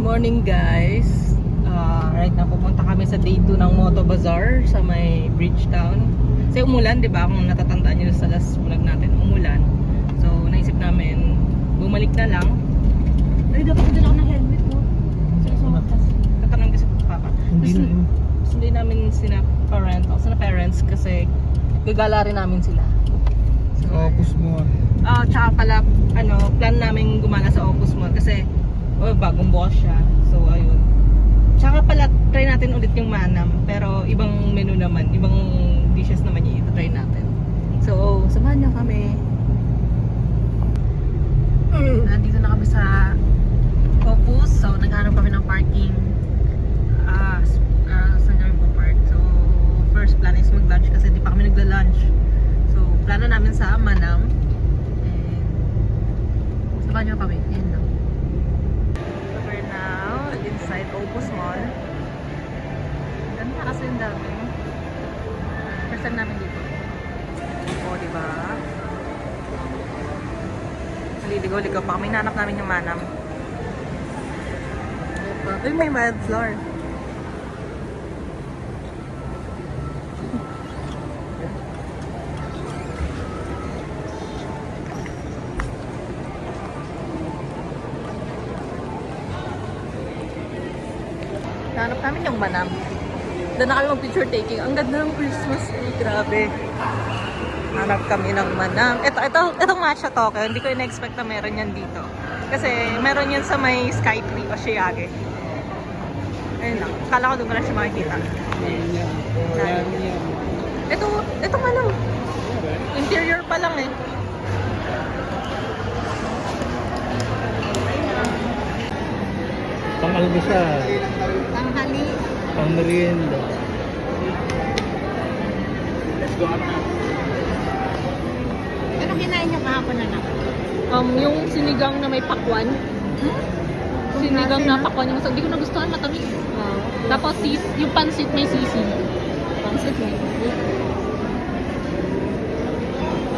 morning guys. Ah, right na pupunta kami sa day 2 ng Moto Bazaar sa may Bridgetown. Kasi umulan, 'di ba? Kung natatandaan niyo sa last vlog natin, umulan. So, naisip namin bumalik na lang. Ay, dapat din ako ng helmet, no? Sinusuot kasi. Tatanong kasi papa. Hindi na yun. Hindi namin sina parent, o sina parents kasi gagala rin namin sila. So, Opus mo. Ah, tsaka pala, ano, plan namin gumana sa Opus Mall kasi oh, bagong bukas siya. So, ayun. Tsaka pala, try natin ulit yung manam. Pero, ibang menu naman. Ibang dishes naman yung ito-try natin. So, samahan niyo kami. Nandito na kami sa Opus. So, naghanap kami ng parking ah s- ah, sa Garbo Park. So, first plan is mag-lunch kasi di pa kami nagla-lunch. So, plano namin sa Manam. And, samahan niyo kami. Yan lang. Inside Opus Mall. Ganda kasi yung dami. First time namin dito. O, di ba? Naliligaw-ligaw pa kami. Nanap namin yung Manam. Ay, may mild floor. Namin yung manam. Doon na kami mag-picture taking. Ang ganda ng Christmas tree. Grabe. Hanap kami ng manam. Ito, ito, itong matcha Tokyo. Hindi ko in-expect na meron yan dito. Kasi meron yan sa may Skytree o Shiage. Ayun lang. Kala ko doon ko na siya makikita. Ito, ito lang. Interior pa lang eh. Pang almusal. Tanghali. Pang merienda. Ano kinain niyo kahapon na lang? Um, yung sinigang na may pakwan. Sinigang na pakwan yung masag. Hindi ko nagustuhan, matamis. Tapos sis, yung pansit may sisi. Pansit may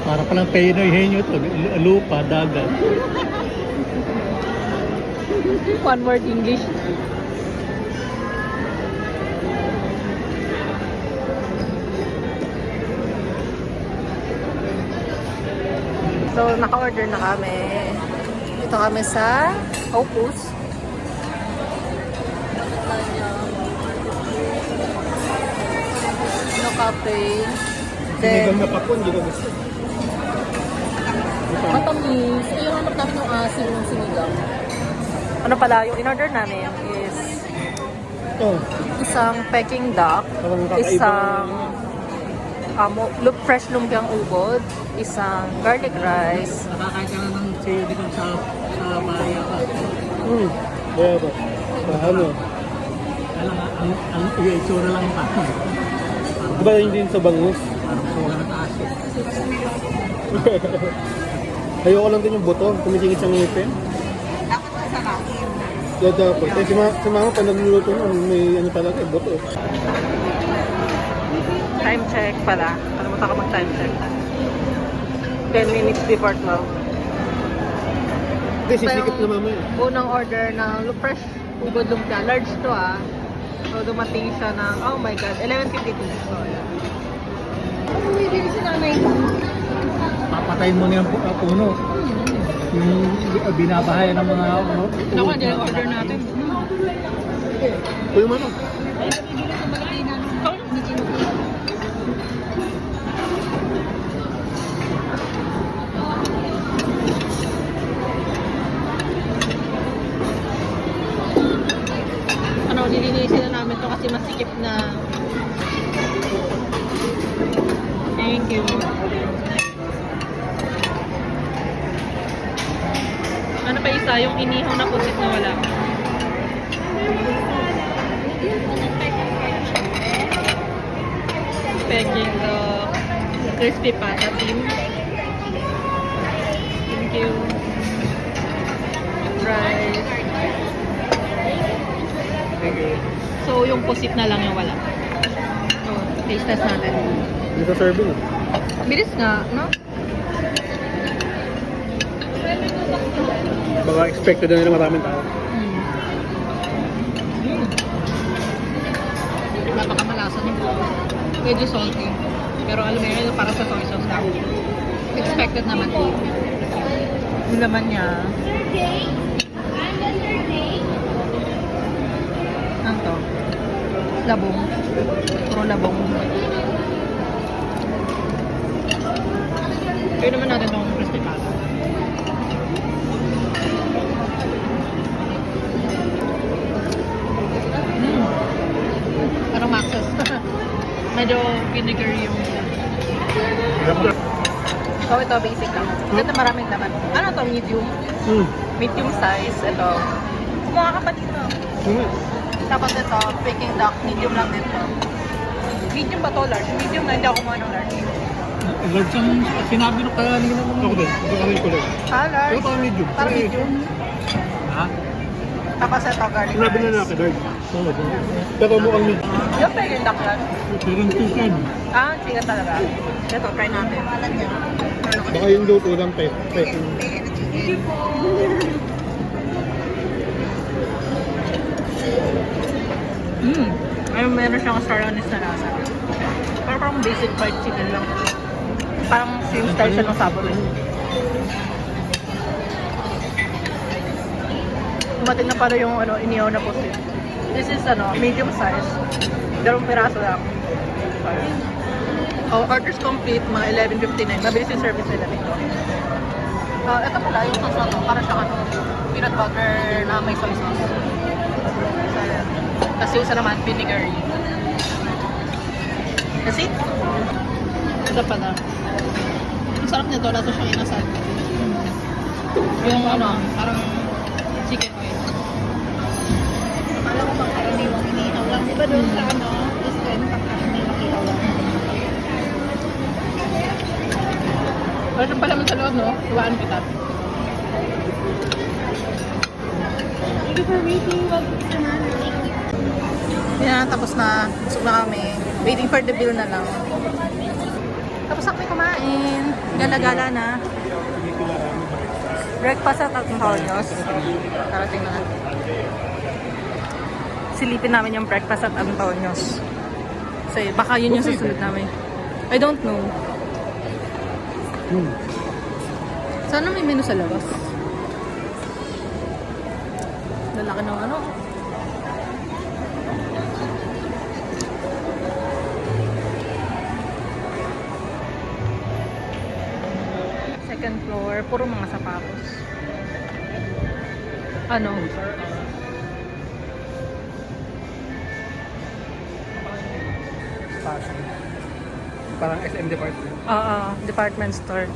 Para palang Pinoy henyo to. Lu- Lupa, dagat. One word English. So, naka-order na kami. Ito kami sa Opus. No cafe. Then, na pakon, hindi ko gusto. matamis. Ay, yung hanap namin yung asin yung sinigang. Ano pala, yung in-order namin is Ito. isang Peking duck, isang um, look fresh lumpiang ubod, isang garlic rice, Nakakain ka na ng sayo dito sa sa Maria. Hmm. Ba? Sa ano? Alam nga, ang, ang itsura lang pa. Di ba yung din sa bangus? Parang suga ng asin. Ayoko lang din yung buto, kumisingit sa ngipin. Dapat masarakin. Yeah, dapat. Eh, si, ma si mama pa nagluluto nun, may ano talaga, eh, buto. Time check pala. Kalimutan ko mag-time check. 10 minutes before 12. Hindi, sisikip na mama eh. Unang order ng look fresh ubod lumpia. Large to ah. So dumating siya ng, oh my god, 11.52. So, ayan. Bibili si nanay? Papatayin mo na yung pu- uh, puno. Yung bi- binabahay ng mga ano. Naku, hindi yung order natin. Kuya mo ano? Ay, bibili ko bagay na ni Gino. Ano, masikip na. Thank you. Ano pa isa? Yung inihaw na pusit na wala. Peking the crispy pata team. Thank you. Rice. Thank you. So, yung pusit na lang yung wala. So, taste test natin. Hindi ka serving. Bilis nga, no? Baka expected na nila maraming tao. Mm. Mm. Napakamalasa niya. Medyo salty. Pero alam mo yun, para sa soy sauce daw. Expected naman. Yung laman niya. Labong. Puro labong. Kaya naman natin itong crispy pata. Mm. Parang maxes. Medyo vinegary yung So ito basic lang. Ito maraming laman. Ano to? Medium? Hmm. Medium size. Ito. Kumuha ka pa dito. Hmm. Tapos ito, Peking duck. Medium lang dito. Medium ba to? Large? Medium na. Hindi ako ng large. Large ang sinabi nung kaya nila mo. Ako din. Ito kami ko lang. Ah, large? Pero parang medium. Parang medium. Ha? Tapos ito, garlic Sinabi na natin, large. Oo. Pero mukhang medium. Yung Peking duck lang. Pero chicken. Ah, chicken talaga. Ito, try natin. Baka yung luto lang, pet. Pet. Mmm. Ay, meron siyang saranis na lasa. Parang parang basic fried chicken lang. Parang same style siya ng sabor eh. Dumating na pala yung ano, inihaw na pusit. This is ano, medium size. Dalawang piraso lang. Oh, orders complete, mga 11.59. Mabilis yung service nila dito. Ah, ito pala yung sauce na to. Para siyang ano, peanut butter na may soy sauce. Ayan. Tapos yung isa naman, vinegar. Kasi, ito pala. Ang sarap nito, lato siyang inasal. Yung ano, parang chicken oil. Alam ko bang karaniwang inihaw lang. Di ba doon sa ano, is then pang karaniwang ihaw lang. Meron pa naman sa loob, no? Tuwaan kita. Thank you for waiting. Welcome to Tapos na. Busog na kami. Waiting for the bill na lang. Tapos na kami kumain. Gala-gala na. Breakfast at Antonios. Tarating na. Silipin namin yung breakfast at Antonios. Kasi baka yun yung susunod namin. I don't know. Hmm. Sana may menu sa labas. Lalaki ng ano. Second floor, puro mga sapatos. Ano? Fashion. Parang SM department. Oo, department store.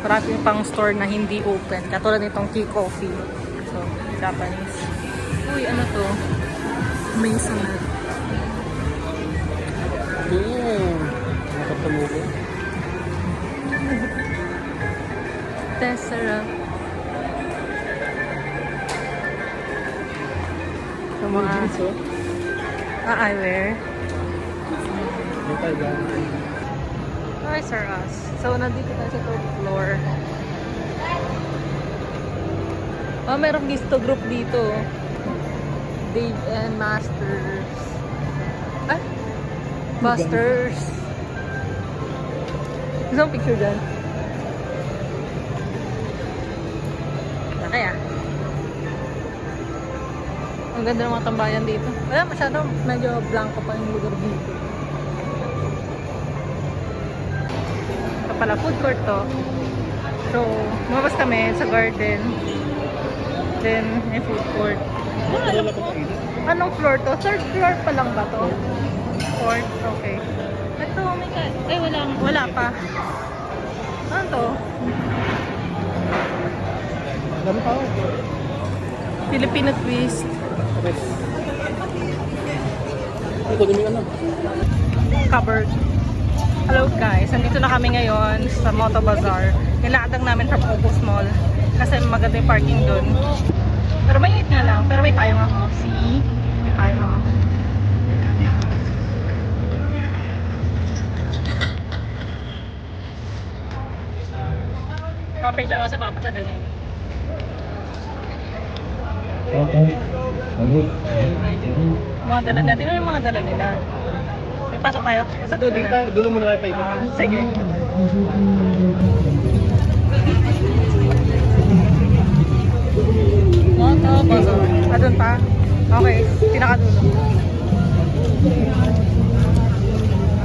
Marami pang store na hindi open. Katulad nitong Key Coffee. So, Japanese. Uy, ano to? Maisonette. Hmm. Nakatamugo. Tessera. Sa mga. Ah, eyewear. Hi, Sir Us. So, nandito tayo sa third floor. Oh, merong gusto group dito. Dave and Masters. Ah? Masters. Gusto mo picture dyan? Kaya. Ang ganda ng mga tambayan dito. Wala masyado, medyo blanco pa yung lugar dito. Ito pala, food court to. So, lumabas kami sa garden. Then, may food court. Pa. Anong floor to? Third floor pa lang ba to? Fourth? Okay. Ito, may ka... Ay, wala. Wala pa. Ano to? Dami tao. Filipino twist. Mo yung ano. Covered. Hello guys, nandito na kami ngayon sa Moto Bazaar. Nilatag namin from Opus Mall kasi maganda yung parking doon. Pero may nga lang, pero may tayo ako. See? May tayo ako. Kapit ako sa mga patadali. Mga dala natin. Ano yung mga dala nila? May pasok tayo sa dulo na. Dulo muna kayo pa ikot. Sige. Ah, doon pa? Okay, pinakadulo.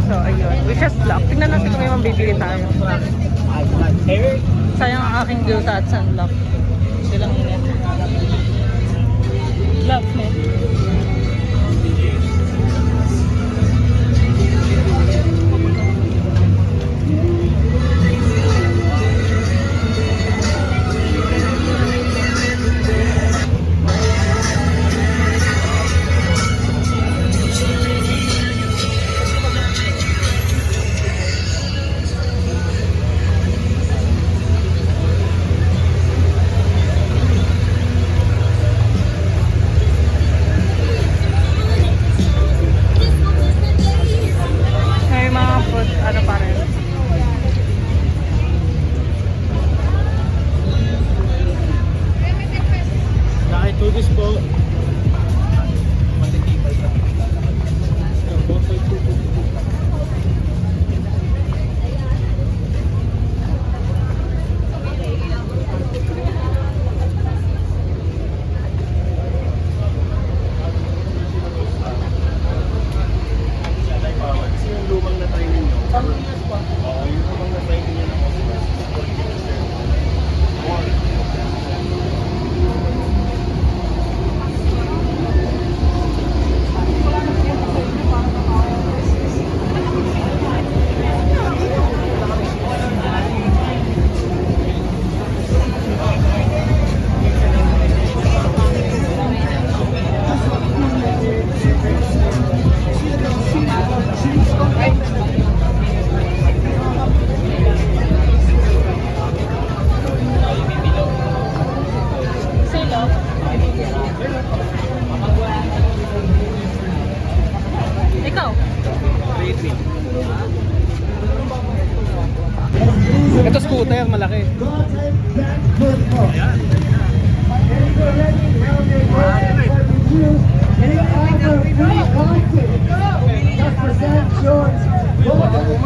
So, ayun. Wish us luck. Tingnan natin kung may mambibili tayo. Sayang ang aking guilt at sunlock. Silang init. Love me. tudo exposto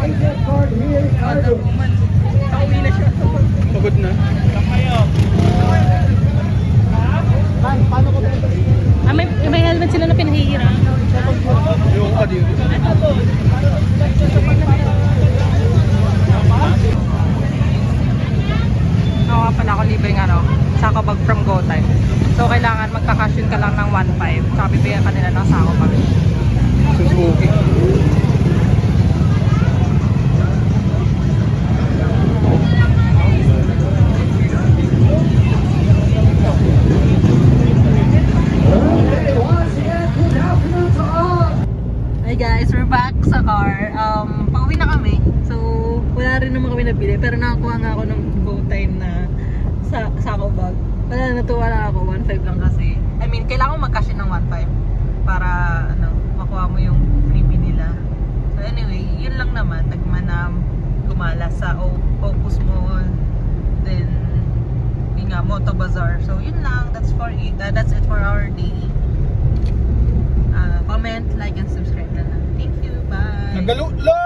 Pauwi na siya. Pagod na. Ah, may, may helmet sila na pinahihirang. Yung ka dito. Nga pala ako libre nga no. Sako bag from GoTyme. So kailangan magka-cashion ka lang ng 1.5. Tsaka bibigyan ka nila ng sako bag. Suzuki. Hi guys, we're back sa car. Um, pauwi na kami. So, wala rin naman kami nabili. Pero nakakuha nga ako ng GoTyme na sa sako bag. Wala, natuwa lang ako. 1.5 lang kasi. I mean, kailangan mo mag-cash ng 1.5 para ano, makuha mo yung freebie nila. So anyway, yun lang naman. Nagmanam, gumala sa Opus Mall. Then, yun nga, Moto Bazaar. So yun lang. That's for it. Uh, that's it for our day. Uh, comment, like, and subscribe na lang. Thank you. Bye. Nagalo.